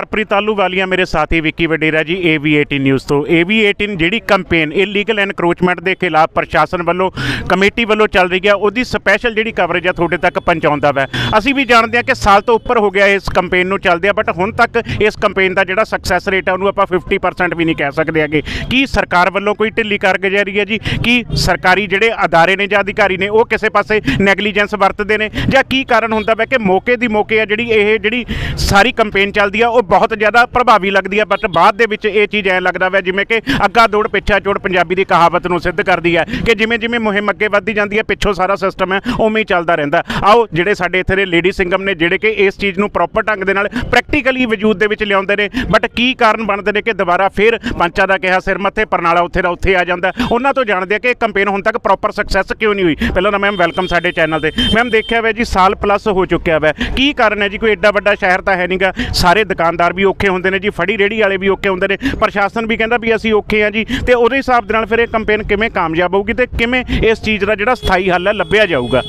ਹਰਪ੍ਰੀਤ ਆਲੂ ਵਾਲੀਆ ਮੇਰੇ ਸਾਥੀ ਵਿੱਕੀ ਵਡੇਰਾ ਜੀ AV18 ਨਿਊਜ਼ ਤੋਂ। AV18 ਜਿਹੜੀ ਕੰਪੇਨ ਇਲੀਗਲ ਐਨਕਰੋਚਮੈਂਟ ਦੇ ਖਿਲਾਫ ਪ੍ਰਸ਼ਾਸਨ ਵੱਲੋਂ, ਕਮੇਟੀ ਵੱਲੋਂ ਚੱਲ ਰਹੀ ਹੈ ਉਹਦੀ ਸਪੈਸ਼ਲ ਜਿਹੜੀ ਕਵਰੇਜ ਆ ਤੁਹਾਡੇ ਤੱਕ ਪਹੁੰਚਾਉਂਦਾ ਵਾ। ਅਸੀਂ ਵੀ ਜਾਣਦੇ ਹਾਂ ਕਿ ਸਾਲ ਤੋਂ ਉੱਪਰ ਹੋ ਗਿਆ ਇਸ ਕੰਪੇਨ ਨੂੰ ਚੱਲਦੇ ਆ ਬਟ ਹੁਣ ਤੱਕ ਇਸ ਕੰਪੇਨ ਦਾ ਜਿਹੜਾ ਸਕਸੈਸ ਰੇਟ ਆ, ਉਹਨੂੰ ਆਪਾਂ 50% ਵੀ ਨਹੀਂ ਕਹਿ ਸਕਦੇ ਹੈਗੇ। ਕੀ ਸਰਕਾਰ ਵੱਲੋਂ ਕੋਈ ਢਿੱਲੀ ਕਾਰਗੁਜ਼ਾਰੀ ਹੈ ਜੀ? ਕੀ ਸਰਕਾਰੀ ਜਿਹੜੇ ਅਦਾਰੇ ਨੇ ਜਾਂ ਅਧਿਕਾਰੀ ਨੇ, ਉਹ ਕਿਸੇ ਪਾਸੇ ਨੈਗਲੀਜੈਂਸ ਵਰਤਦੇ ਨੇ? ਜਾਂ ਕੀ ਕਾਰਨ ਹੁੰਦਾ ਵਾ ਕਿ ਮੌਕੇ ਦੀ ਮੌਕੇ ਆ ਜਿਹੜੀ ਇਹ ਜਿਹੜੀ ਸਾਰੀ ਕੰਪੇਨ ਚੱਲਦੀ ਆ, ਉਹ ਬਹੁਤ ਜ਼ਿਆਦਾ ਪ੍ਰਭਾਵੀ ਲੱਗਦੀ ਹੈ ਬਟ ਬਾਅਦ ਦੇ ਵਿੱਚ ਇਹ ਚੀਜ਼ ਐਂ ਲੱਗਦਾ ਵੈ, ਜਿਵੇਂ ਕਿ ਅੱਗਾ ਦੌੜ ਪਿੱਛਾ ਚੋੜ ਪੰਜਾਬੀ ਦੀ ਕਹਾਵਤ ਨੂੰ ਸਿੱਧ ਕਰਦੀ ਹੈ ਕਿ ਜਿਵੇਂ ਜਿਵੇਂ ਮੁਹਿੰਮ ਅੱਗੇ ਵੱਧਦੀ ਜਾਂਦੀ ਹੈ ਪਿੱਛੋਂ ਸਾਰਾ ਸਿਸਟਮ ਹੈ ਉਵੇਂ ਹੀ ਚੱਲਦਾ ਰਹਿੰਦਾ। ਆਓ, ਜਿਹੜੇ ਸਾਡੇ ਇੱਥੇ ਦੇ ਲੇਡੀ ਸਿੰਗਮ ਨੇ, ਜਿਹੜੇ ਕਿ ਇਸ ਚੀਜ਼ ਨੂੰ ਪ੍ਰੋਪਰ ਢੰਗ ਦੇ ਨਾਲ ਪ੍ਰੈਕਟੀਕਲੀ ਵਜੂਦ ਦੇ ਵਿੱਚ ਲਿਆਉਂਦੇ ਨੇ ਬਟ ਕੀ ਕਾਰਨ ਬਣਦੇ ਨੇ ਕਿ ਦੁਬਾਰਾ ਫਿਰ ਪੰਚਾਂ ਦਾ ਕਿਹਾ ਸਿਰ ਮੱਥੇ, ਪਰਨਾਲਾ ਉੱਥੇ ਦਾ ਉੱਥੇ ਆ ਜਾਂਦਾ। ਉਹਨਾਂ ਤੋਂ ਜਾਣਦੇ ਆ ਕਿ ਕੰਪੇਨ ਹੁਣ ਤੱਕ ਪ੍ਰੋਪਰ ਸਕਸੈਸ ਕਿਉਂ ਨਹੀਂ ਹੋਈ? ਪਹਿਲਾਂ ਤਾਂ ਮੈਮ ਵੈਲਕਮ ਸਾਡੇ ਚੈਨਲ ਤੇ। ਮੈਮ ਦੇਖਿਆ ਹੋਇਆ ਜੀ, ਸਾਲ ਪਲੱਸ ਹੋ ਚੁੱਕਿਆ ਵਾ। ਕੀ ਕਾਰਨ ਹੈ ਜੀ? ਕੋਈ ਐਡਾ ਵੱਡਾ ਸ਼ਹਿਰ ਤਾਂ ਹੈ ਨਹੀਂਗਾ ਸਾਰੇ ਦੁਕਾਨ ਦੁਕਾਨਦਾਰ ਵੀ ਔਖੇ ਹੁੰਦੇ ਨੇ ਜੀ, ਫੜੀ ਰੇੜੀ ਵਾਲੇ ਵੀ ਔਖੇ ਹੁੰਦੇ ਨੇ, ਪ੍ਰਸ਼ਾਸਨ ਵੀ ਕਹਿੰਦਾ ਵੀ ਅਸੀਂ ਔਖੇ ਆ ਜੀ, ਤੇ ਉਹਦੇ ਹਿਸਾਬ ਦੇ ਨਾਲ ਫਿਰ ਇਹ ਕੰਪੇਨ ਕਿਵੇਂ ਕਾਮਯਾਬ ਹੋਊਗੀ ਤੇ ਕਿਵੇਂ ਇਸ ਚੀਜ਼ ਦਾ ਜਿਹੜਾ ਸਥਾਈ ਹੱਲ ਹੈ, ਲੱਭਿਆ ਜਾਊਗਾ।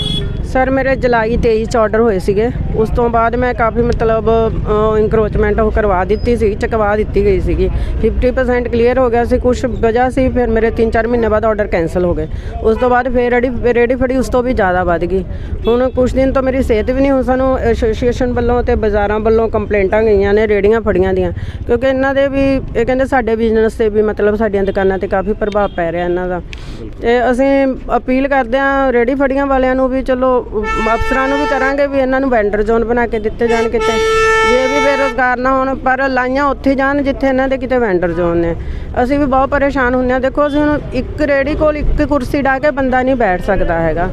ਸਰ, ਮੇਰੇ ਜੁਲਾਈ 23 ਚ ਆਰਡਰ ਹੋਏ ਸੀਗੇ। ਉਸ ਤੋਂ ਬਾਅਦ ਮੈਂ ਕਾਫੀ ਮਤਲਬ ਇਨਕਰੋਚਮੈਂਟ ਉਹ ਕਰਵਾ ਦਿੱਤੀ ਸੀ, ਚਕਵਾ ਦਿੱਤੀ ਗਈ ਸੀਗੀ। 50% ਕਲੀਅਰ ਹੋ ਗਿਆ ਸੀ ਕੁਝ ਵਜ੍ਹਾ ਸੀ, ਫਿਰ ਮੇਰੇ 3-4 ਮਹੀਨੇ ਬਾਅਦ ਆਰਡਰ ਕੈਨਸਲ ਹੋ ਗਏ। ਉਸ ਤੋਂ ਬਾਅਦ ਫਿਰ ਰੈਡੀ ਰੇਡੀ ਫੜੀ, ਉਸ ਤੋਂ ਵੀ ਜ਼ਿਆਦਾ ਵੱਧ ਗਈ। ਹੁਣ ਕੁਝ ਦਿਨ ਤੋਂ ਮੇਰੀ ਸਿਹਤ ਵੀ ਨਹੀਂ ਹੁਣ ਸਾਨੂੰ ਐਸੋਸੀਏਸ਼ਨ ਵੱਲੋਂ ਤੇ ਬਾਜ਼ਾਰਾਂ ਵੱਲੋਂ ਕੰਪਲੇਂਟਾਂ ਗਈਆਂ ਨੇ, ਰੇੜੀਆਂ ਫੜੀਆਂ ਦੀਆਂ। ਕਿਉਂਕਿ ਇਹਨਾਂ ਦੇ ਵੀ, ਇਹ ਕਹਿੰਦੇ ਸਾਡੇ ਬਿਜ਼ਨਸ ਤੇ ਵੀ ਮਤਲਬ ਸਾਡੀਆਂ ਦੁਕਾਨਾਂ ਤੇ ਕਾਫੀ ਪ੍ਰਭਾਵ ਪੈ ਰਿਹਾ ਇਹਨਾਂ ਦਾ। ਤੇ ਅਸੀਂ ਅਪੀਲ ਕਰਦੇ ਹਾਂ ਰੇੜੀ ਫੜੀਆਂ ਵਾਲਿਆਂ ਨੂੰ ਵੀ ਚਲੋ ਅਫਸਰਾਂ ਨੂੰ ਵੀ ਕਰਾਂਗੇ ਵੀ ਇਹਨਾਂ ਨੂੰ ਵੈਂਡਰ ਜ਼ੋਨ ਬਣਾ ਕੇ ਦਿੱਤੇ ਜਾਣ ਕਿਤੇ। ਜੇ ਵੀ ਬੇਰੁਜ਼ਗਾਰ ਨਾ ਹੋਣ, ਪਰ ਲਾਈਆਂ ਉੱਥੇ ਜਾਣ ਜਿੱਥੇ ਇਹਨਾਂ ਦੇ ਕਿਤੇ ਵੈਂਡਰ ਜ਼ੋਨ ਨੇ। ਅਸੀਂ ਵੀ ਬਹੁਤ ਪਰੇਸ਼ਾਨ ਹੁੰਦੇ ਹਾਂ। ਦੇਖੋ, ਅਸੀਂ ਹੁਣ ਇੱਕ ਰੇੜੀ ਕੋਲ ਇੱਕ ਕੁਰਸੀ ਢਾ ਕੇ ਬੰਦਾ ਨਹੀਂ ਬੈਠ ਸਕਦਾ ਹੈਗਾ।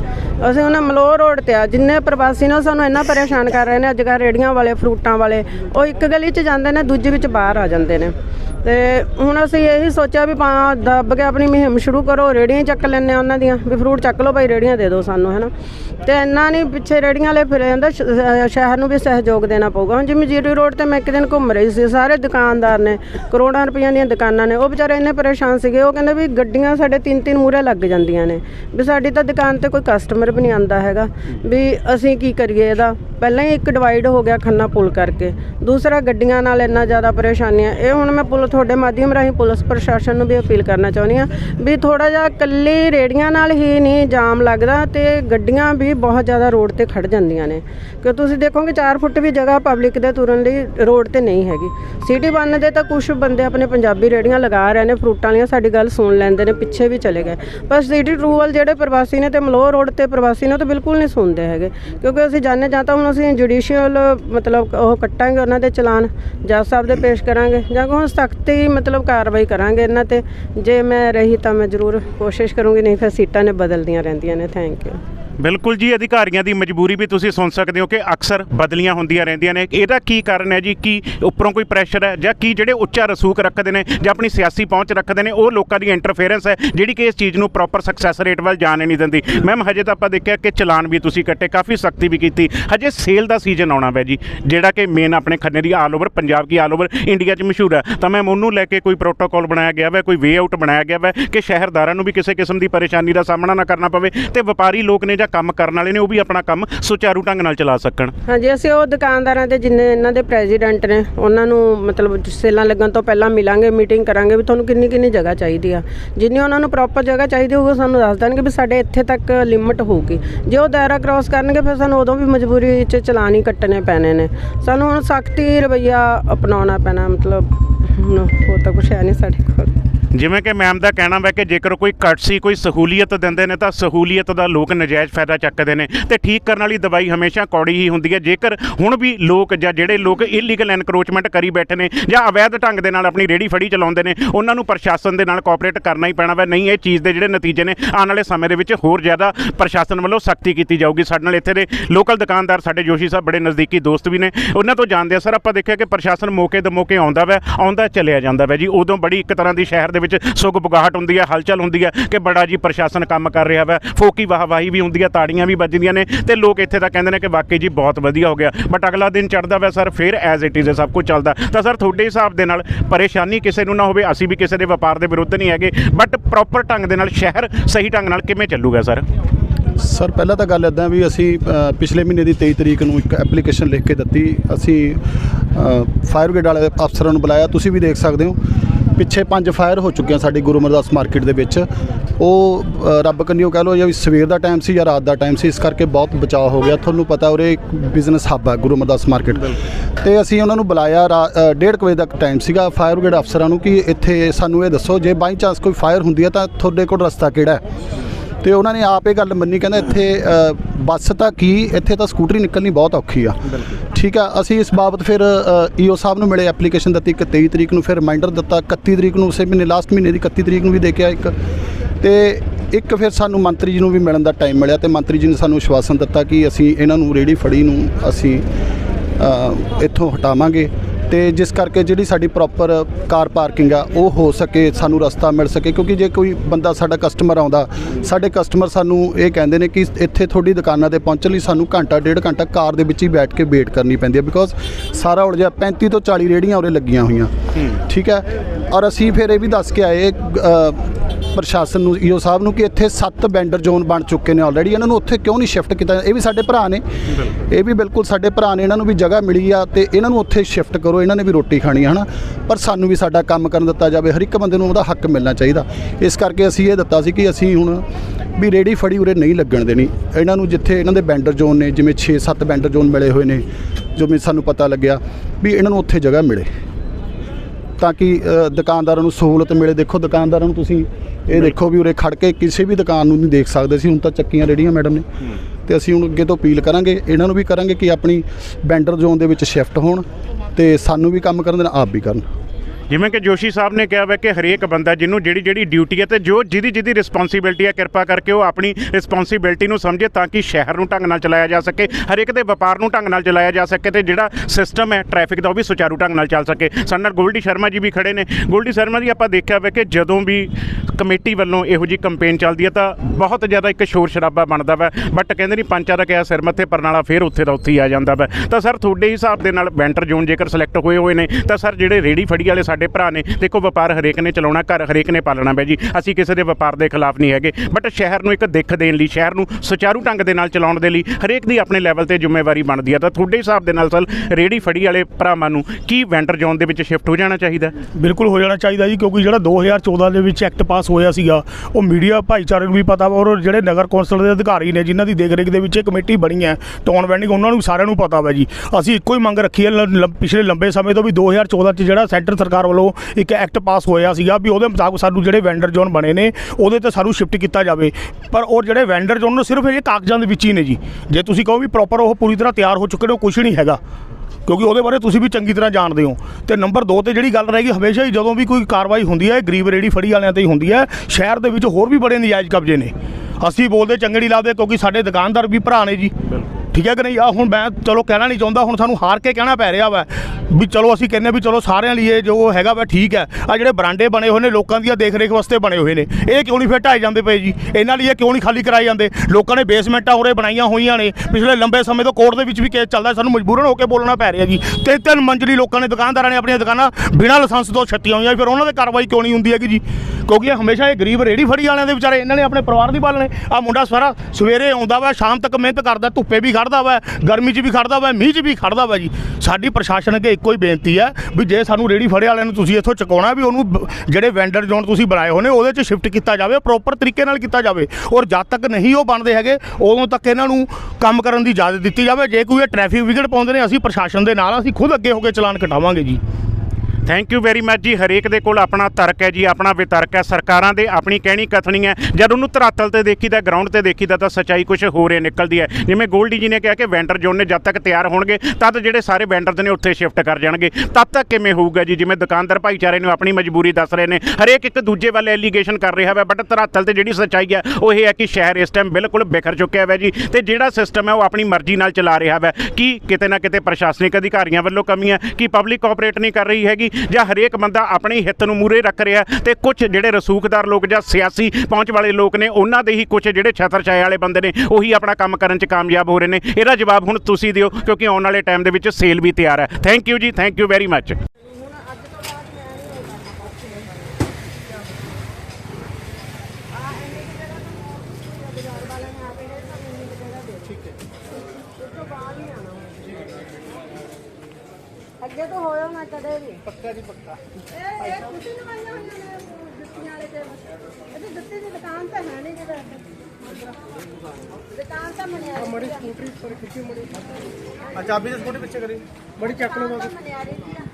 ਅਸੀਂ ਹੁਣ ਮਲੋਹ ਰੋਡ ਤੇ ਆ, ਜਿੰਨੇ ਪ੍ਰਵਾਸੀ ਨੇ ਉਹ ਸਾਨੂੰ ਇੰਨਾ ਪਰੇਸ਼ਾਨ ਕਰ ਰਹੇ ਨੇ। ਅੱਜ ਕੱਲ੍ਹ ਰੇੜੀਆਂ ਵਾਲੇ, ਫਰੂਟਾਂ ਵਾਲੇ, ਉਹ ਇੱਕ ਗਲੀ 'ਚ ਜਾਂਦੇ ਨੇ, ਦੂਜੀ ਵਿੱਚ ਬਾਹਰ ਆ ਜਾਂਦੇ ਨੇ। ਤੇ ਹੁਣ ਅਸੀਂ ਇਹੀ ਸੋਚਿਆ ਵੀ ਪਾ ਦੱਬ ਕੇ ਆਪਣੀ ਮੁਹਿੰਮ ਸ਼ੁਰੂ ਕਰੋ ਰੇੜੀਆਂ ਹੀ ਚੱਕ ਲੈਣੇ ਉਹਨਾਂ ਦੀਆਂ, ਵੀ ਫਰੂਟ ਚੱਕ ਲਓ ਭਾਈ ਰੇੜੀਆਂ ਦੇ ਦਿਓ ਸਾਨੂੰ, ਹੈਨਾ। ਤੇ ਇੰਨਾ ਨਹੀਂ ਪਿੱਛੇ ਰੇੜੀਆਂ ਵਾਲੇ ਫਿਰ ਜਾਂਦਾ ਸ਼ਹਿਰ ਨੂੰ ਵੀ ਸਹਿਯੋਗ ਦੇਣਾ ਪਊਗਾ। ਹੁਣ ਜਿਵੇਂ ਜੀਟੀ ਰੋਡ ਤੇ ਮੈਂ ਇੱਕ ਦਿਨ ਘੁੰਮ ਰਹੀ ਸੀ, ਸਾਰੇ ਦੁਕਾਨਦਾਰ ਨੇ, ਕਰੋੜਾਂ ਰੁਪਈਆਂ ਦੀਆਂ ਦੁਕਾਨਾਂ ਨੇ, ਉਹ ਵਿਚਾਰੇ ਇੰਨੇ ਪਰੇਸ਼ਾਨ ਸੀਗੇ, ਉਹ ਕਹਿੰਦੇ ਵੀ ਗੱਡੀਆਂ ਸਾਡੇ ਤਿੰਨ ਤਿੰਨ ਮੂਰੇ ਲੱਗ ਜਾਂਦੀਆਂ ਨੇ, ਵੀ ਸਾਡੀ ਤਾਂ ਦੁਕਾਨ ਤੇ ਕੋਈ ਕਸਟਮਰ ਵੀ ਨਹੀਂ ਆਂਦਾ ਹੈਗਾ, ਵੀ ਅਸੀਂ ਕੀ ਕਰੀਏ ਇਹਦਾ। ਪਹਿਲਾਂ ਹੀ ਇੱਕ ਡਿਵਾਈਡ ਹੋ ਗਿਆ ਖੰਨਾ ਪੁਲ ਕਰਕੇ। ਦੂਸਰਾ ਗੱਡੀਆਂ ਨਾਲ ਇੰਨਾ ਜ਼ਿਆਦਾ ਪਰੇਸ਼ਾਨੀਆਂ, ਇਹ ਹੁਣ ਮੈਂ ਪੁਲ ਤੁਹਾਡੇ ਮਾਧਿਅਮ ਰਾਹੀਂ ਪੁਲਿਸ ਪ੍ਰਸ਼ਾਸਨ ਨੂੰ ਵੀ ਅਪੀਲ ਕਰਨਾ ਚਾਹੁੰਦੀ ਹਾਂ ਵੀ ਥੋੜਾ ਜਿਹਾ ਇਕੱਲੀ ਰੇੜੀਆਂ ਨਾਲ ਹੀ ਨਹੀਂ ਜਾਮ ਲੱਗਦਾ ਤੇ ਗੱਡੀਆਂ ਵੀ ਬਹੁਤ ਜ਼ਿਆਦਾ ਰੋਡ ਤੇ ਖੜ ਜਾਂਦੀਆਂ ਨੇ। ਕਿ ਤੁਸੀਂ ਦੇਖੋਗੇ 4 ਫੁੱਟ ਵੀ ਜਗ੍ਹਾ ਪਬਲਿਕ ਦੇ ਤੁਰਨ ਲਈ ਰੋਡ ਤੇ ਨਹੀਂ ਹੈਗੀ। ਸਿਟੀ ਬੰਨ ਦੇ ਤਾਂ ਕੁਝ ਬੰਦੇ ਆਪਣੇ ਪੰਜਾਬੀ ਰੇੜੀਆਂ ਲਗਾ ਰਹੇ ਨੇ, ਫਰੂਟਾਂ ਵਾਲੀਆਂ ਸਾਡੀ ਗੱਲ ਸੁਣ ਲੈਂਦੇ ਨੇ, ਪਿੱਛੇ ਵੀ ਚਲੇ ਗਏ। ਪਰ ਸਿਟੀ ਟਰੂਵਲ ਜਿਹੜੇ ਪ੍ਰਵਾਸੀ ਨੇ ਤੇ ਮਲੋਹ ਰੋਡ ਤੇ ਪ੍ਰਵਾਸੀ ਨੇ ਉਹ ਤਾਂ ਬਿਲਕੁਲ ਨਹੀਂ ਸੁਣਦੇ ਹੈਗੇ। ਕਿਉਂਕਿ ਅਸੀਂ ਜਾਣਦੇ ਜਾਂ ਤਾਂ ਹੁਣ ਅਸੀਂ ਜੁਡੀਸ਼ੀਅਲ ਮਤਲਬ ਉਹ ਕੱਟਾਂਗੇ ਉਹਨਾਂ ਦੇ ਚਲਾਨ, ਜੱਜ ਸਾਹਿਬ ਦੇ ਪੇਸ਼ ਕਰਾਂਗੇ ਜਾਂ ਕੋਈ ਸਖਤ ਮਤਲਬ ਕਾਰਵਾਈ ਕਰਾਂਗੇ ਇਹਨਾਂ ਤੇ। ਜੇ ਮੈਂ ਰਹੀ ਤਾਂ ਮੈਂ ਜ਼ਰੂਰ ਕੋਸ਼ਿਸ਼ ਕਰੂੰਗੀ, ਨਹੀਂ ਫਿਰ ਸੀਟਾਂ ਨੇ ਬਦਲਦੀਆਂ ਰਹਿੰਦੀਆਂ ਨੇ। ਥੈਂਕ ਯੂ ਬਿਲਕੁਲ ਜੀ, ਅਧਿਕਾਰੀਆਂ ਦੀ ਮਜਬੂਰੀ ਵੀ ਤੁਸੀਂ ਸੁਣ ਸਕਦੇ ਹੋ ਕਿ ਅਕਸਰ ਬਦਲੀਆਂ ਹੁੰਦੀਆਂ ਰਹਿੰਦੀਆਂ ਨੇ। ਇਹਦਾ ਕੀ ਕਾਰਨ ਹੈ ਜੀ? ਕੀ ਉੱਪਰੋਂ ਕੋਈ ਪ੍ਰੈਸ਼ਰ ਹੈ? ਜਾਂ ਕੀ ਜਿਹੜੇ ਉੱਚਾ ਰਸੂਖ ਰੱਖਦੇ ਨੇ ਜਾਂ ਆਪਣੀ ਸਿਆਸੀ ਪਹੁੰਚ ਰੱਖਦੇ ਨੇ, ਉਹ ਲੋਕਾਂ ਦੀ ਇੰਟਰਫੇਰੈਂਸ ਹੈ, ਜਿਹੜੀ ਕਿ ਇਸ ਚੀਜ਼ ਨੂੰ ਪ੍ਰੋਪਰ ਸਕਸੈਸ ਰੇਟ ਵੱਲ ਜਾਣ ਹੀ ਨਹੀਂ ਦਿੰਦੀ। ਮੈਮ ਹਜੇ ਤਾਂ ਆਪਾਂ ਦੇਖਿਆ ਕਿ ਚਲਾਨ ਵੀ ਤੁਸੀਂ ਕੱਟੇ, ਕਾਫੀ ਸਖਤੀ ਵੀ ਕੀਤੀ। ਹਜੇ ਸੇਲ ਦਾ ਸੀਜ਼ਨ ਆਉਣਾ ਵਾ ਜੀ, ਜਿਹੜਾ ਕਿ ਮੇਨ ਆਪਣੇ ਖੰਨੇ ਦੀ ਆਲ ਓਵਰ ਪੰਜਾਬ ਕੀ ਆਲ ਓਵਰ ਇੰਡੀਆ 'ਚ ਮਸ਼ਹੂਰ ਹੈ। ਤਾਂ ਮੈਮ ਉਹਨੂੰ ਲੈ ਕੇ ਕੋਈ ਪ੍ਰੋਟੋਕਾਲ ਬਣਾਇਆ ਗਿਆ ਵਾ, ਕੋਈ ਵੇ ਆਊਟ ਬਣਾਇਆ ਗਿਆ ਵਾ ਕਿ ਸ਼ਹਿਰਦਾਰਾਂ ਨੂੰ ਵੀ ਕਿਸੇ ਕਿਸਮ ਦੀ ਪਰੇਸ਼ਾਨੀ ਦਾ ਸਾਹਮਣਾ ਨਾ ਕਰਨਾ ਪਵੇ ਤੇ ਵਪਾਰੀ ਲੋਕ ਨੇ ਜਾਂ ਕੰਮ ਕਰਨ ਵਾਲੇ ਨੇ, ਉਹ ਵੀ ਆਪਣਾ ਕੰਮ ਸੁਚਾਰੂ ਢੰਗ ਨਾਲ ਚਲਾ ਸਕਣ। ਹਾਂਜੀ, ਅਸੀਂ ਉਹ ਦੁਕਾਨਦਾਰਾਂ ਦੇ ਜਿੰਨੇ ਇਹਨਾਂ ਦੇ ਪ੍ਰੈਜ਼ੀਡੈਂਟ ਨੇ, ਉਹਨਾਂ ਨੂੰ ਮਤਲਬ ਸੇਲਾਂ ਲੱਗਣ ਤੋਂ ਪਹਿਲਾਂ ਮਿਲਾਂਗੇ, ਮੀਟਿੰਗ ਕਰਾਂਗੇ ਵੀ ਤੁਹਾਨੂੰ ਕਿੰਨੀ ਕਿੰਨੀ ਜਗ੍ਹਾ ਚਾਹੀਦੀ ਆ। ਜਿੰਨੀ ਉਹਨਾਂ ਨੂੰ ਪ੍ਰੋਪਰ ਜਗ੍ਹਾ ਚਾਹੀਦੀ ਹੋਊਗੀ ਸਾਨੂੰ ਦੱਸ ਦੇਣਗੇ ਵੀ ਸਾਡੇ ਇੱਥੇ ਤੱਕ ਲਿਮਟ ਹੋਊਗੀ। ਜੇ ਉਹ ਦਾਇਰਾ ਕ੍ਰਾਸ ਕਰਨਗੇ, ਫਿਰ ਸਾਨੂੰ ਉਦੋਂ ਵੀ ਮਜਬੂਰੀ 'ਚ ਚਲਾਨ ਹੀ ਕੱਟਣੇ ਪੈਣੇ ਨੇ। ਸਾਨੂੰ ਹੁਣ ਸਖਤੀ ਰਵਈਆ ਅਪਣਾਉਣਾ ਪੈਣਾ, ਮਤਲਬ, ਹੁਣ ਹੋਰ ਤਾਂ ਕੁਛ ਹੈ ਨਹੀਂ ਸਾਡੇ ਕੋਲ। ਜਿਵੇਂ ਕਿ ਮੈਮ ਦਾ ਕਹਿਣਾ ਵਾ ਕਿ ਜੇਕਰ ਕੋਈ ਕਟਸੀ ਕੋਈ ਸਹੂਲੀਅਤ ਦਿੰਦੇ ਨੇ ਤਾਂ ਸਹੂਲੀਅਤ ਦਾ ਲੋਕ ਨਜਾਇਜ਼ ਫਾਇਦਾ ਚੱਕਦੇ ਨੇ ਤੇ ਠੀਕ ਕਰਨ ਵਾਲੀ ਦਵਾਈ ਹਮੇਸ਼ਾ ਕੌੜੀ ਹੀ ਹੁੰਦੀ ਹੈ। ਜੇਕਰ ਹੁਣ ਵੀ ਲੋਕ ਜਾਂ ਜਿਹੜੇ ਲੋਕ ਇਲੀਗਲ ਐਨਕਰੋਚਮੈਂਟ ਕਰੀ ਬੈਠੇ ਨੇ ਜਾਂ ਅਵੈਧ ਢੰਗ ਦੇ ਨਾਲ ਆਪਣੀ ਰੇੜੀ ਫੜੀ ਚਲਾਉਂਦੇ ਨੇ, ਉਹਨਾਂ ਨੂੰ ਪ੍ਰਸ਼ਾਸਨ ਦੇ ਨਾਲ ਕੋਆਪਰੇਟ ਕਰਨਾ ਹੀ ਪੈਣਾ ਵਾ। ਨਹੀਂ, ਇਹ ਚੀਜ਼ ਦੇ ਜਿਹੜੇ ਨਤੀਜੇ ਨੇ, ਆਉਣ ਵਾਲੇ ਸਮੇਂ ਦੇ ਵਿੱਚ ਹੋਰ ਜ਼ਿਆਦਾ ਪ੍ਰਸ਼ਾਸਨ ਵੱਲੋਂ ਸਖਤੀ ਕੀਤੀ ਜਾਊਗੀ। ਸਾਡੇ ਨਾਲ ਇੱਥੇ ਦੇ ਲੋਕਲ ਦੁਕਾਨਦਾਰ, ਸਾਡੇ ਜੋਸ਼ੀ ਸਾਹਿਬ ਬੜੇ ਨਜ਼ਦੀਕੀ ਦੋਸਤ ਵੀ ਨੇ। ਉਹਨਾਂ ਤੋਂ ਜਾਣਦੇ ਆ ਸਰ, ਆਪਾਂ ਦੇਖਿਆ ਕਿ ਪ੍ਰਸ਼ਾਸਨ ਮੌਕੇ ਦੇ ਮੌਕੇ ਆਉਂਦਾ ਵਾ, ਆਉਂਦਾ ਚਲਿਆ ਜਾਂਦਾ ਵਾ ਜੀ। ਉਦੋਂ ਬੜੀ ਇੱਕ ਤਰ੍ਹਾਂ ਦੀ ਸ਼ਹਿਰ ਦੇ ਵਿੱਚ ਸੁਗ ਬੁਗਾਹਟ ਹੁੰਦੀ ਹੈ, ਹਲਚਲ ਹੁੰਦੀ ਹੈ ਕਿ ਬੜਾ ਜੀ ਪ੍ਰਸ਼ਾਸਨ ਕੰਮ ਕਰ ਰਿਹਾ ਵਾ, ਫੋਕੀ ਵਾਹਵਾਹੀ ਵੀ ਹੁੰਦੀ ਹੈ, ਤਾੜੀਆਂ ਵੀ ਵੱਜਦੀਆਂ ਨੇ ਤੇ ਲੋਕ ਇੱਥੇ ਤਾਂ ਕਹਿੰਦੇ ਨੇ ਕਿ ਵਾਕਈ ਜੀ ਬਹੁਤ ਵਧੀਆ ਹੋ ਗਿਆ। ਬਟ ਅਗਲਾ ਦਿਨ ਚੜਦਾ ਵਾ ਸਰ, ਫਿਰ ਐਜ਼ ਇਟ ਇਜ਼ ਸਭ ਕੁਝ ਚੱਲਦਾ। ਤਾਂ ਸਰ, ਤੁਹਾਡੇ ਹਿਸਾਬ ਦੇ ਨਾਲ ਪਰੇਸ਼ਾਨੀ ਕਿਸੇ ਨੂੰ ਨਾ ਹੋਵੇ, ਅਸੀਂ ਵੀ ਕਿਸੇ ਦੇ ਵਪਾਰ ਦੇ ਵਿਰੁੱਧ ਨਹੀਂ ਹੈਗੇ। ਬਟ ਪ੍ਰੋਪਰ ਢੰਗ ਦੇ ਨਾਲ ਸ਼ਹਿਰ ਸਹੀ ਢੰਗ ਨਾਲ ਕਿਵੇਂ ਚੱਲੂਗਾ ਸਰ? ਸਰ, ਪਹਿਲਾਂ ਤਾਂ ਗੱਲ ਇਦਾਂ ਵੀ ਅਸੀਂ ਪਿਛਲੇ ਮਹੀਨੇ ਦੀ 23 ਤਰੀਕ ਨੂੰ ਇੱਕ ਐਪਲੀਕੇਸ਼ਨ ਲਿਖ ਕੇ ਦਿੱਤੀ। ਅਸੀਂ ਫਾਇਰ ਬ੍ਰਿਗੇਡ ਵਾਲੇ ਅਫਸਰਾਂ ਨੂੰ ਬੁਲਾਇਆ। ਤੁਸੀਂ ਵੀ ਦੇਖ ਸਕਦੇ ਹੋ। ਪਿੱਛੇ ਪੰਜ ਫਾਇਰ ਹੋ ਚੁੱਕੀਆਂ ਸਾਡੀ ਗੁਰੂ ਅਮਰਦਾਸ ਮਾਰਕੀਟ ਦੇ ਵਿੱਚ। ਉਹ ਅ, ਰੱਬ ਕੰਨਿਓ ਕਹਿ ਲਓ ਜਾਂ ਸਵੇਰ ਦਾ ਟਾਈਮ ਸੀ ਜਾਂ ਰਾਤ ਦਾ ਟਾਈਮ ਸੀ ਇਸ ਕਰਕੇ ਬਹੁਤ ਬਚਾਅ ਹੋ ਗਿਆ। ਤੁਹਾਨੂੰ ਪਤਾ ਉਰੇ ਇੱਕ ਬਿਜ਼ਨਸ ਹੱਬ ਹੈ ਗੁਰੂ ਅਮਰਦਾਸ ਮਾਰਕੀਟ ਤੇ ਅਸੀਂ ਉਹਨਾਂ ਨੂੰ ਬੁਲਾਇਆ ਰਾ- ਅ, ਡੇਢ ਕੁ ਵਜੇ ਦਾ ਟਾਈਮ ਸੀਗਾ। ਫਾਇਰ ਬ੍ਰਿਗੇਡ ਅਫਸਰਾਂ ਨੂੰ ਕਿ ਇੱਥੇ ਸਾਨੂੰ ਇਹ ਦੱਸੋ ਜੇ ਬਾਈ ਚਾਂਸ ਕੋਈ ਫਾਇਰ ਹੁੰਦੀ ਹੈ ਤਾਂ ਤੁਹਾਡੇ ਕੋਲ ਰਸਤਾ ਕਿਹੜਾ ਹੈ? ਤੇ ਉਹਨਾਂ ਨੇ ਆਪ ਇਹ ਗੱਲ ਮੰਨੀ ਕਹਿੰਦਾ ਇੱਥੇ ਬੱਸ ਤਾਂ ਕੀ ਇੱਥੇ ਤਾਂ ਸਕੂਟਰੀ ਨਿਕਲਣੀ ਬਹੁਤ ਔਖੀ ਆ। ਠੀਕ ਆ ਅਸੀਂ ਇਸ ਬਾਬਤ ਫਿਰ ਈਓ ਸਾਹਿਬ ਨੂੰ ਮਿਲੇ ਐਪਲੀਕੇਸ਼ਨ ਦਿੱਤੀ ਇੱਕ 23 ਤਰੀਕ ਨੂੰ ਫਿਰ ਰਿਮਾਈਂਡਰ ਦਿੱਤਾ 31 ਤਰੀਕ ਨੂੰ ਉਸੇ ਮਹੀਨੇ ਲਾਸਟ ਮਹੀਨੇ ਦੀ 31 ਤਰੀਕ ਨੂੰ ਵੀ ਦੇ ਕੇ ਆ ਇੱਕ। ਤੇ ਇੱਕ ਫਿਰ ਸਾਨੂੰ ਮੰਤਰੀ ਜੀ ਨੂੰ ਵੀ ਮਿਲਣ ਦਾ ਟਾਈਮ ਮਿਲਿਆ ਤੇ ਮੰਤਰੀ ਜੀ ਨੇ ਸਾਨੂੰ ਵਿਸ਼ਵਾਸਨ ਦਿੱਤਾ ਕਿ ਅਸੀਂ ਇਹਨਾਂ ਨੂੰ ਰੇੜੀ ਫੜੀ ਨੂੰ ਅਸੀਂ ਇੱਥੋਂ ਹਟਾਵਾਂਗੇ। ਤੇ ਜਿਸ ਕਰਕੇ ਜਿਹੜੀ ਸਾਡੀ ਪ੍ਰੋਪਰ ਕਾਰ ਪਾਰਕਿੰਗ ਆ ਉਹ ਹੋ ਸਕੇ ਸਾਨੂੰ ਰਸਤਾ ਮਿਲ ਸਕੇ ਕਿਉਂਕਿ ਜੇ ਕੋਈ ਬੰਦਾ ਸਾਡਾ ਕਸਟਮਰ ਆਉਂਦਾ ਸਾਡੇ ਕਸਟਮਰ ਸਾਨੂੰ ਇਹ ਕਹਿੰਦੇ ਨੇ ਕਿ ਇੱਥੇ ਤੁਹਾਡੀ ਦੁਕਾਨਾਂ ਤੇ ਪਹੁੰਚਣ ਲਈ ਸਾਨੂੰ ਘੰਟਾ ਡੇਢ ਘੰਟਾ ਕਾਰ ਦੇ ਵਿੱਚ ਹੀ ਬੈਠ ਕੇ ਵੇਟ ਕਰਨੀ ਪੈਂਦੀ ਹੈ ਬਿਕੋਜ਼ ਸਾਰਾ ਉੜ ਜਾ 35 ਤੋਂ 40 ਰੇੜੀਆਂ ਉਰੇ ਲੱਗੀਆਂ ਹੋਈਆਂ। ਠੀਕ ਹੈ? ਔਰ ਅਸੀਂ ਫਿਰ ਇਹ ਵੀ ਦੱਸ ਕੇ ਆਏ ਪ੍ਰਸ਼ਾਸਨ ਨੂੰ ਈਓ ਸਾਹਿਬ ਨੂੰ ਕਿ ਇੱਥੇ ਸੱਤ ਵੈਂਡਰ ਜ਼ੋਨ ਬਣ ਚੁੱਕੇ ਨੇ ਆਲਰੇਡੀ ਇਹਨਾਂ ਨੂੰ ਉੱਥੇ ਕਿਉਂ ਨਹੀਂ ਸ਼ਿਫਟ ਕੀਤਾ? ਇਹ ਵੀ ਸਾਡੇ ਭਰਾ ਨੇ। ਇਹ ਵੀ ਬਿਲਕੁਲ ਸਾਡੇ ਭਰਾ ਨੇ ਇਹਨਾਂ ਨੂੰ ਵੀ ਜਗ੍ਹਾ ਮਿਲੀ ਆ ਤੇ ਇਹਨਾਂ ਨੂੰ ਉੱਥੇ ਸ਼ਿਫਟ ਕਰੋ ਇਹਨਾਂ ਨੇ ਵੀ ਰੋਟੀ ਖਾਣੀ ਆ ਹਨਾ? ਪਰ ਸਾਨੂੰ ਵੀ ਸਾਡਾ ਕੰਮ ਕਰਨ ਦਿੱਤਾ ਜਾਵੇ ਹਰ ਇੱਕ ਬੰਦੇ ਨੂੰ ਉਹਦਾ ਹੱਕ ਮਿਲਣਾ ਚਾਹੀਦਾ। ਇਸ ਕਰਕੇ ਅਸੀਂ ਇਹ ਦਿੱਤਾ ਸੀ ਕਿ ਅਸੀਂ ਹੁਣ ਵੀ ਰੇੜੀ ਫੜੀ ਉਰੇ ਨਹੀਂ ਲੱਗਣ ਦੇਣੀ। ਇਹਨਾਂ ਨੂੰ ਜਿੱਥੇ ਇਹਨਾਂ ਦੇ ਵੈਂਡਰ ਜ਼ੋਨ ਨੇ ਜਿਵੇਂ 6-7 ਵੈਂਡਰ ਜ਼ੋਨ ਮਿਲੇ ਹੋਏ ਨੇ ਜੋ ਵੀ ਸਾਨੂੰ ਪਤਾ ਲੱਗਿਆ ਵੀ ਇਹਨਾਂ ਨੂੰ ਉੱਥੇ ਜਗ੍ਹਾ ਮਿਲੇ। ਤਾਂ ਕਿ ਦੁਕਾਨਦਾਰਾਂ ਨੂੰ ਸਹੂਲਤ ਮਿਲੇ। ਦੇਖੋ ਦੁਕਾਨਦਾਰਾਂ ਨੂੰ ਤੁਸੀਂ ਇਹ ਦੇਖੋ ਵੀ ਉਰੇ ਖੜ ਕੇ ਕਿਸੇ ਵੀ ਦੁਕਾਨ ਨੂੰ ਨਹੀਂ ਦੇਖ ਸਕਦੇ। ਸੀ ਹੁਣ ਤਾਂ ਚੱਕੀਆਂ ਰੇੜੀਆਂ ਮੈਡਮ ਨੇ। ਤੇ ਅਸੀਂ ਹੁਣ ਅੱਗੇ ਤੋਂ ਅਪੀਲ ਕਰਾਂਗੇ ਇਹਨਾਂ ਨੂੰ ਵੀ ਕਰਾਂਗੇ ਕਿ ਆਪਣੀ ਵੈਂਡਰ ਜ਼ੋਨ ਦੇ ਵਿੱਚ ਸ਼ਿਫਟ ਹੋਣ ਤੇ ਸਾਨੂੰ ਵੀ ਕੰਮ ਕਰਨ ਦੇਣ ਆਪ ਵੀ ਕਰਨ। ਜਿਵੇਂ ਕਿ ਜੋਸ਼ੀ ਸਾਹਿਬ ਨੇ ਕਿਹਾ ਵਾ ਕਿ ਹਰੇਕ ਬੰਦਾ ਜਿਹਨੂੰ ਜਿਹੜੀ ਜਿਹੜੀ ਡਿਊਟੀ ਹੈ ਤੇ ਜੋ ਜਿਹਦੀ ਜਿਹਦੀ ਰਿਸਪੌਂਸਿਬਿਲਟੀ ਹੈ, ਕਿਰਪਾ ਕਰਕੇ ਉਹ ਆਪਣੀ ਰਿਸਪੌਂਸਿਬਿਲਟੀ ਨੂੰ ਸਮਝੇ ਤਾਂ ਕਿ ਸ਼ਹਿਰ ਨੂੰ ਢੰਗ ਨਾਲ ਚਲਾਇਆ ਜਾ ਸਕੇ ਹਰੇਕ ਦੇ ਵਪਾਰ ਨੂੰ ਢੰਗ ਨਾਲ ਚਲਾਇਆ ਜਾ ਸਕੇ ਤੇ ਜਿਹੜਾ ਸਿਸਟਮ ਹੈ ਟ੍ਰੈਫਿਕ ਦਾ ਉਹ ਵੀ ਸੁਚਾਰੂ ਢੰਗ ਨਾਲ ਚੱਲ ਸਕੇ। ਸਾਡੇ ਨਾਲ ਗੋਲਡੀ ਸ਼ਰਮਾ ਜੀ ਵੀ ਖੜੇ ਨੇ। ਗੋਲਡੀ ਸ਼ਰਮਾ ਜੀ, ਆਪਾਂ ਦੇਖਿਆ ਵਾ ਕਿ ਜਦੋਂ ਵੀ ਕਮੇਟੀ ਵੱਲੋਂ ਇਹੋ ਜੀ ਕੰਪੇਨ ਚੱਲਦੀ ਹੈ ਤਾਂ ਬਹੁਤ ਜ਼ਿਆਦਾ ਇੱਕ ਸ਼ੋਰ ਸ਼ਰਾਬਾ ਬਣਦਾ ਵਾ। ਬਟ ਕਹਿੰਦੇ ਨਹੀਂ, ਪੰਚਾਂ ਦਾ ਕਿਹਾ ਸਿਰ ਮੱਥੇ ਪਰਨਾਲਾ ਫੇਰ ਉੱਥੇ ਦਾ ਉੱਥੇ ਹੀ ਆ ਜਾਂਦਾ ਵਾ। ਤਾਂ ਸਰ, ਤੁਹਾਡੇ ਹਿਸਾਬ ਦੇ ਨਾਲ ਵੈਂਟਰ ਜ਼ੋਨ ਜੇਕਰ ਸਿਲੈਕਟ ਹੋਏ ਹੋਏ ਨੇ, ਤਾਂ ਸਰ, ਜਿਹੜੇ ਰੇੜੀ ਫੜੀ ਵਾਲੇ ਸਾਡੇ ਭਰਾ ਨੇ। ਦੇਖੋ, ਵਪਾਰ ਹਰੇਕ ਨੇ ਚਲਾਉਣਾ, ਘਰ ਹਰੇਕ ਨੇ ਪਾਲਣਾ ਬੈ ਜੀ। ਅਸੀਂ ਕਿਸੇ ਦੇ ਵਪਾਰ ਦੇ ਖਿਲਾਫ ਨਹੀਂ ਹੈਗੇ। ਬਟ ਸ਼ਹਿਰ ਨੂੰ ਇੱਕ ਦਿੱਖ ਦੇਣ ਲਈ, ਸ਼ਹਿਰ ਨੂੰ ਸੁਚਾਰੂ ਢੰਗ ਦੇ ਨਾਲ ਚਲਾਉਣ ਦੇ ਲਈ ਹਰੇਕ ਦੀ ਆਪਣੇ ਲੈਵਲ ਤੇ ਜ਼ਿੰਮੇਵਾਰੀ ਬਣਦੀ ਹੈ ਤਾਂ ਤੁਹਾਡੇ ਹਿਸਾਬ ਦੇ ਨਾਲ ਸਰ ਰੇੜੀ ਫੜੀ ਵਾਲੇ ਭਰਾਵਾਂ ਨੂੰ ਕੀ ਵੈਂਟਰ ਜ਼ੋਨ ਦੇ ਵਿੱਚ ਸ਼ਿਫਟ ਹੋ ਜਾਣਾ ਚਾਹੀਦਾ? ਬਿਲਕੁਲ ਹੋ ਜਾਣਾ ਚਾਹੀਦਾ ਜੀ, ਕਿਉਂਕਿ ਜਿਹੜਾ 2014 ਦੇ ਵਿੱਚ ਐਕਟ ਪਾਸ ਹੋਇਆ ਸੀਗਾ, ਉਹ ਮੀਡੀਆ ਭਾਈਚਾਰੇ ਨੂੰ ਵੀ ਪਤਾ ਵਾ, ਔਰ ਜਿਹੜੇ ਨਗਰ ਕੌਂਸਲ ਦੇ ਅਧਿਕਾਰੀ ਨੇ, ਜਿਨ੍ਹਾਂ ਦੀ ਦੇਖਰੇਖ ਦੇ ਵਿੱਚ ਇਹ ਕਮੇਟੀ ਬਣੀ ਹੈ ਟਾਊਨ ਵੈਂਡਿੰਗ ਉਹਨਾਂ ਨੂੰ ਸਾਰਿਆਂ ਨੂੰ ਪਤਾ ਵਾ ਜੀ। ਅਸੀਂ ਇੱਕੋ ਹੀ ਮੰਗ ਰੱਖੀ ਹੈ, ਲ- ਪਿਛਲੇ ਲੰਬੇ ਸਮੇਂ ਤੋਂ ਵੀ 2014 ਚ ਜਿਹੜਾ ਸੈਂਟਰ ਸਰਕਾਰ ਵੱਲੋਂ ਇੱਕ ਐਕਟ ਪਾਸ ਹੋਇਆ ਸੀਗਾ ਵੀ ਉਹਦੇ ਮੁਤਾਬਕ ਸਾਨੂੰ ਜਿਹੜੇ ਵੈਂਡਰ ਜ਼ੋਨ ਬਣੇ ਨੇ, ਉਹਦੇ ਤੇ ਸਾਨੂੰ ਸ਼ਿਫਟ ਕੀਤਾ ਜਾਵੇ। ਪਰ ਉਹ ਜਿਹੜੇ ਵੈਂਡਰ ਜ਼ੋਨ ਨੂੰ, ਸਿਰਫ ਇਹ ਕਾਗਜ਼ਾਂ ਦੇ ਵਿੱਚ ਹੀ ਨੇ ਜੀ। ਜੇ ਤੁਸੀਂ ਕਹੋ ਵੀ ਪ੍ਰੋਪਰ ਉਹ ਪੂਰੀ ਤਰ੍ਹਾਂ ਤਿਆਰ ਹੋ ਚੁੱਕੇ ਨੇ, ਉਹ ਕੁਝ ਨਹੀਂ ਹੈਗਾ। ਕਿਉਂਕਿ ਉਹਦੇ ਬਾਰੇ ਤੁਸੀਂ ਵੀ ਚੰਗੀ ਤਰ੍ਹਾਂ ਜਾਣਦੇ ਹੋ। ਤੇ ਨੰਬਰ 2 ਤੇ ਜਿਹੜੀ ਗੱਲ ਰਹੇਗੀ, ਹਮੇਸ਼ਾ ਹੀ ਜਦੋਂ ਵੀ ਕੋਈ ਕਾਰਵਾਈ ਹੁੰਦੀ ਹੈ, ਗਰੀਬ ਰੇੜੀ ਫੜੀ ਵਾਲਿਆਂ ਤੇ ਹੀ ਹੁੰਦੀ ਹੈ, ਸ਼ਹਿਰ ਦੇ ਵਿੱਚ ਹੋਰ ਵੀ ਬੜੇ ਨਜਾਇਜ਼ ਕਬਜ਼ੇ ਨੇ। ਅਸੀਂ ਬੋਲਦੇ ਚੰਗੇ ਨਹੀਂ ਲੱਗਦੇ ਕਿਉਂਕਿ ਸਾਡੇ ਦੁਕਾਨਦਾਰ ਵੀ ਭਰਾ ਨੇ ਜੀ। ਠੀਕ ਹੈ ਕਿ ਨਹੀਂ? ਆ ਹੁਣ ਮੈਂ ਚਲੋ ਕਹਿਣਾ ਨਹੀਂ ਚਾਹੁੰਦਾ, ਹੁਣ ਸਾਨੂੰ ਹਾਰ ਕੇ ਕਹਿਣਾ ਪੈ ਰਿਹਾ ਵਾ ਵੀ ਚਲੋ ਅਸੀਂ ਕਹਿੰਨੇ ਵੀ ਚਲੋ ਸਾਰਿਆਂ ਲਈ ਇਹ ਜੋ ਹੈਗਾ ਵਾ ਠੀਕ ਹੈ। ਆ ਜਿਹੜੇ ਬਰਾਂਡੇ ਬਣੇ ਹੋਏ ਨੇ, ਲੋਕਾਂ ਦੀਆਂ ਦੇਖ ਰੇਖ ਵਾਸਤੇ ਬਣੇ ਹੋਏ ਨੇ। ਇਹ ਕਿਉਂ ਨਹੀਂ ਫਿਰ ਢਾਏ ਜਾਂਦੇ ਪਏ ਜੀ? ਇਹਨਾਂ ਲਈ ਇਹ ਕਿਉਂ ਨਹੀਂ ਖਾਲੀ ਕਰਾਏ ਜਾਂਦੇ? ਲੋਕਾਂ ਨੇ ਬੇਸਮੈਂਟਾਂ ਉਰੇ ਬਣਾਈਆਂ ਹੋਈਆਂ ਨੇ। ਪਿਛਲੇ ਲੰਬੇ ਸਮੇਂ ਤੋਂ ਕੋਰਟ ਦੇ ਵਿੱਚ ਵੀ ਕੇਸ ਚੱਲਦਾ, ਸਾਨੂੰ ਮਜਬੂਰਨ ਹੋ ਕੇ ਬੋਲਣਾ ਪੈ ਰਿਹਾ ਜੀ। ਤਿੰਨ ਤਿੰਨ ਮੰਜ਼ਲੀ ਲੋਕਾਂ ਨੇ ਦੁਕਾਨਦਾਰਾਂ ਨੇ ਆਪਣੀਆਂ ਦੁਕਾਨਾਂ ਬਿਨਾਂ ਲਾਇਸੈਂਸ ਤੋਂ ਛੱਤੀਆਂ ਹੋਈਆਂ, ਫਿਰ ਉਹਨਾਂ ਤੇ ਕਾਰਵਾਈ ਕਿਉਂ ਨਹੀਂ ਹੁੰਦੀ ਹੈਗੀ ਜੀ? ਕਿਉਂਕਿ ਇਹ ਹਮੇਸ਼ਾ ਇਹ ਗਰੀਬ ਰੇੜੀ ਫੜੀ ਵਾਲਿਆਂ ਦੇ ਵਿਚਾਰੇ, ਇਹਨਾਂ ਨੇ ਆਪਣੇ ਪਰਿਵਾਰ ਦੀ ਪਾਲਣੇ। ਆ ਮੁੰਡਾ ਸਾਰਾ ਸਵੇਰੇ ਆਉਂਦਾ ਵਾ, ਸ਼ਾਮ ਤੱਕ ਮਿਹਨਤ ਕਰਦਾ, ਧੁੱਪੇ ਵੀ ਖੜਦਾ ਵਾ, ਗਰਮੀ 'ਚ ਵੀ ਖੜਦਾ ਵਾ, ਮੀਂਹ 'ਚ ਵੀ ਖੜਦਾ ਵਾ ਜੀ। ਸਾਡੀ ਪ੍ਰਸ਼ਾਸਨ ਅੱਗੇ ਇੱਕੋ ਹੀ ਬੇਨਤੀ ਹੈ ਵੀ ਜੇ ਸਾਨੂੰ ਰੇੜੀ ਫੜੇ ਵਾਲਿਆਂ ਨੂੰ ਤੁਸੀਂ ਇੱਥੋਂ ਚੁਕਾਉਣਾ ਵੀ ਉਹਨੂੰ ਜਿਹੜੇ ਵੈਂਡਰ ਜ਼ੋਨ ਤੁਸੀਂ ਬਣਾਏ ਹੋਣੇ, ਉਹਦੇ 'ਚ ਸ਼ਿਫਟ ਕੀਤਾ ਜਾਵੇ ਪ੍ਰੋਪਰ ਤਰੀਕੇ ਨਾਲ ਕੀਤਾ ਜਾਵੇ। ਔਰ ਜਦ ਤੱਕ ਨਹੀਂ ਉਹ ਬਣਦੇ ਹੈਗੇ, ਉਦੋਂ ਤੱਕ ਇਹਨਾਂ ਨੂੰ ਕੰਮ ਕਰਨ ਦੀ ਇਜਾਜ਼ਤ ਦਿੱਤੀ ਜਾਵੇ। ਜੇ ਕੋਈ ਇਹ ਟ੍ਰੈਫਿਕ ਵਿਗੜ ਪਾਉਂਦੇ ਨੇ, ਅਸੀਂ ਪ੍ਰਸ਼ਾਸਨ ਦੇ ਨਾਲ, ਅਸੀਂ ਖੁਦ ਅੱਗੇ ਹੋ ਕੇ ਚਲਾਨ ਕਟਾਵਾਂਗੇ ਜੀ। ਥੈਂਕ ਯੂ ਵੈਰੀ ਮੱਚ ਜੀ। ਹਰੇਕ ਦੇ ਕੋਲ ਆਪਣਾ ਤਰਕ ਹੈ ਜੀ, ਆਪਣਾ ਵਿਤਰਕ ਹੈ। ਸਰਕਾਰਾਂ ਦੇ ਆਪਣੀ ਕਹਿਣੀ ਕਥਨੀ ਹੈ। ਜਦ ਉਹਨੂੰ ਧਰਾਤਲ ਤੇ ਦੇਖੀਦਾ ਗਰਾਊਂਡ ਤੇ ਦੇਖੀਦਾ ਤਾਂ ਸੱਚਾਈ ਕੁਝ ਹੋਰ ਹੀ ਨਿਕਲਦੀ ਹੈ। ਜਿਵੇਂ ਗੋਲਡੀ ਜੀ ਨੇ ਕਿਹਾ ਕਿ ਵੈਂਡਰ ਜ਼ੋਨ ਨੇ ਜਦ ਤੱਕ ਤਿਆਰ ਹੋਣਗੇ, ਤਦ ਜਿਹੜੇ ਸਾਰੇ ਵੈਂਡਰਸ ਨੇ ਉੱਥੇ ਸ਼ਿਫਟ ਕਰ ਜਾਣਗੇ। ਤਦ ਤੱਕ ਕਿਵੇਂ ਹੋਊਗਾ ਜੀ? ਜਿਵੇਂ ਦੁਕਾਨਦਾਰ ਭਾਈਚਾਰੇ ਨੂੰ ਆਪਣੀ ਮਜਬੂਰੀ ਦੱਸ ਰਹੇ ਨੇ। ਹਰੇਕ ਇੱਕ ਦੂਜੇ ਵੱਲ ਐਲੀਗੇਸ਼ਨ ਕਰ ਰਿਹਾ ਹੈ ਬਟ ਧਰਾਤਲ ਤੇ ਜਿਹੜੀ ਸੱਚਾਈ ਹੈ, ਉਹ ਇਹ ਹੈ ਕਿ ਸ਼ਹਿਰ ਇਸ ਟਾਈਮ ਬਿਲਕੁਲ ਬਿਖਰ ਚੁੱਕਿਆ ਹੈ ਜੀ। ਤੇ ਜਿਹੜਾ ਸਿਸਟਮ ਹੈ, ਉਹ ਆਪਣੀ ਮਰਜ਼ੀ ਨਾਲ ਚਲਾ ਰਿਹਾ ਹੈ ਕੀ ਕਿਤੇ ਨਾ ਕਿਤੇ ਪ੍ਰਸ਼ਾਸਨਿਕ ਅਧਿਕਾਰੀਆਂ ਵੱਲੋਂ ਕਮੀ ਹੈ, ਕੀ ਪਬਲਿਕ ਕੋਆਪਰੇਟ ਨਹੀਂ ਕਰ ਰਹੀ ਹੈਗੀ ਜਾਂ ਹਰੇਕ ਬੰਦਾ ਆਪਣੇ ਹਿੱਤ ਨੂੰ ਮੂਰੇ ਰੱਖ ਰਿਹਾ ਹੈ ਤੇ ਕੁਝ ਜਿਹੜੇ ਰਸੂਖਦਾਰ ਲੋਕ ਜਾਂ ਸਿਆਸੀ ਪਹੁੰਚ ਵਾਲੇ ਲੋਕ ਨੇ, ਉਹਨਾਂ ਦੇ ਹੀ ਕੁਝ ਜਿਹੜੇ ਛਤਰ ਛਾਏ ਵਾਲੇ ਬੰਦੇ ਨੇ, ਉਹੀ ਆਪਣਾ ਕੰਮ ਕਰਨ 'ਚ ਕਾਮਯਾਬ ਹੋ ਰਹੇ ਨੇ। ਇਹਦਾ ਜਵਾਬ ਹੁਣ ਤੁਸੀਂ ਦਿਓ, ਕਿਉਂਕਿ ਆਉਣ ਵਾਲੇ ਟਾਈਮ ਦੇ ਵਿੱਚ ਸੇਲ ਵੀ ਤਿਆਰ ਹੈ। Thank you ji thank you very much ਅੱਗੇ ਤੋਂ ਹੋਇਆ ਮੈਂ ਕਦੇ ਵੀ। ਪੱਕਾ ਜੀ ਪੱਕਾ। ਇਹ ਇਹ ਕੁਛ ਲਵਾਈਆਂ ਹੋਈਆਂ ਨੇ ਜੁੱਤੀਆਂ ਵਾਲੇ ਤੇ। ਇਹਦੀ ਜੁੱਤੀ ਦੀ ਦੁਕਾਨ ਤਾਂ ਹੈ ਨਹੀਂ ਜਿਹੜਾ ਦੁਕਾਨ ਤਾਂ ਮਨਿਆਰੀ ਮੜੀ ਸਕੂਟਰੀ ਪਰ ਖਿੱਚੀ ਮੜੀ। ਆ ਚਾਬੀ ਦੇ ਸਕੂਟੀ ਪਿੱਛੇ ਕਰੀ। ਬੜੀ ਚੱਕ ਲਓ ਮਨਿਆਰੀ ਦੀ ਆ।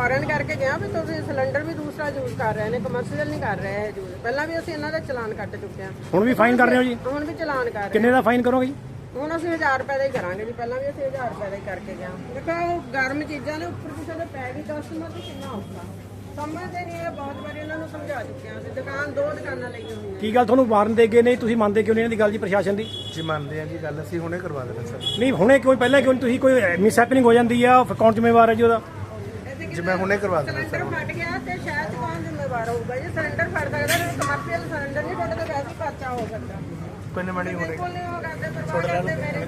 ਵਾਰਨ ਕਰਕੇ ਗਿਆ ਵੀ ਤੁਸੀਂ ਸਿਲੰਡਰ ਵੀ ਦੂਸਰਾ ਯੂਜ਼ ਕਰ ਰਹੇ ਨੇ ਕਮਰਸ਼ੀਅਲ ਨਹੀਂ ਕਰ ਰਹੇ ਇਹ ਯੂਜ਼। ਪਹਿਲਾਂ ਵੀ ਅਸੀਂ ਇਹਨਾਂ ਦਾ ਚਲਾਨ ਕੱਟ ਚੁੱਕੇ ਹਾਂ। ਹੁਣ ਵੀ ਫਾਈਨ ਕਰ ਰਹੇ ਹੋ ਜੀ? ਹੁਣ ਵੀ ਚਲਾਨ ਕਰ ਰਹੇ ਕਿੰਨੇ ਦਾ ਫਾਈਨ ਕਰੋਗੇ ਜੀ? ਹੁਣ ਅਸੀਂ 1000 ਰੁਪਏ ਦਾ ਹੀ ਕਰਾਂਗੇ ਜੀ ਪਹਿਲਾਂ ਵੀ ਅਸੀਂ 1000 ਰੁਪਏ ਦਾ ਹੀ ਕਰਕੇ ਗਿਆ ਦੇਖੋ ਉਹ ਗਰਮ ਚੀਜ਼ਾਂ ਨੇ ਉੱਪਰ ਕਿਸੇ ਦੇ ਪੈ ਗਈ ਕਸਟਮਰ ਤੇ ਕਿੰਨਾ ਔਖਾ। ਸਮਝਦੇ ਨਹੀਂ ਇਹ ਬਹੁਤ ਵਾਰੀ ਇਹਨਾਂ ਨੂੰ ਸਮਝਾ ਚੁੱਕੇ ਹਾਂ ਅਸੀਂ ਦੁਕਾਨ ਦੋ ਦੁਕਾਨਾਂ ਲਈਆਂ ਹੋਈਆਂ ਕੀ ਗੱਲ ਤੁਹਾਨੂੰ ਵਾਰਨ ਦੇ ਗਏ ਨਹੀਂ ਤੁਸੀਂ ਮੰਨਦੇ ਕਿਉਂ ਨਹੀਂ ਇਹਨਾਂ ਦੀ ਗੱਲ ਜੀ ਪ੍ਰਸ਼ਾਸਨ ਦੀ? ਜੀ ਮੰਨਦੇ ਆ ਜੀ ਗੱਲ ਅਸੀਂ ਹੁਣੇ ਕਰਵਾ ਦੇਣਾ ਸਰ। ਨਹੀਂ ਹੁਣੇ ਕਿਉਂ? ਪਹਿਲਾਂ ਕਿਉਂ ਨਹੀਂ ਤੁਸੀਂ ਕੋਈ ਮਿਸ ਹੈਪਨਿੰਗ ਹੋ ਜਾਂਦੀ ਆ ਫਿਰ ਕੌਣ ਜ਼ਿੰਮੇਵਾਰ ਹੈ ਜੀ ਉਹਦਾ? ਜੀ ਮੈਂ ਹੁਣੇ ਕਰਵਾ ਦੇਣਾ ਸਿਲੰਡਰ ਫਟ ਗਿਆ ਤੇ ਸ਼ਾਇਦ ਕੌਣ ਜ਼ਿੰਮੇਵਾਰ ਹੋਊਗਾ? ਜੀ ਸਿਲੰਡਰ ਫਟ ਸਕਦਾ ਕਮਰਸ਼ੀਅਲ ਸਿਲੰਡਰ ਨਹੀਂ ਤੁਹਾਡੇ ਤੋਂ ਵੈਸੇ ਖਰਚਾ ਹੋ ਸਕਦਾ। ਕੋਈ ਨਾ ਮੜੀ ਹੁਣੇ ਬਿਲਕੁਲ ਨਹੀਂ ਹੋਗਾ ਤੇ ਪਰਵਾਹ ਕਰਦੇ ਮੇਰੇ।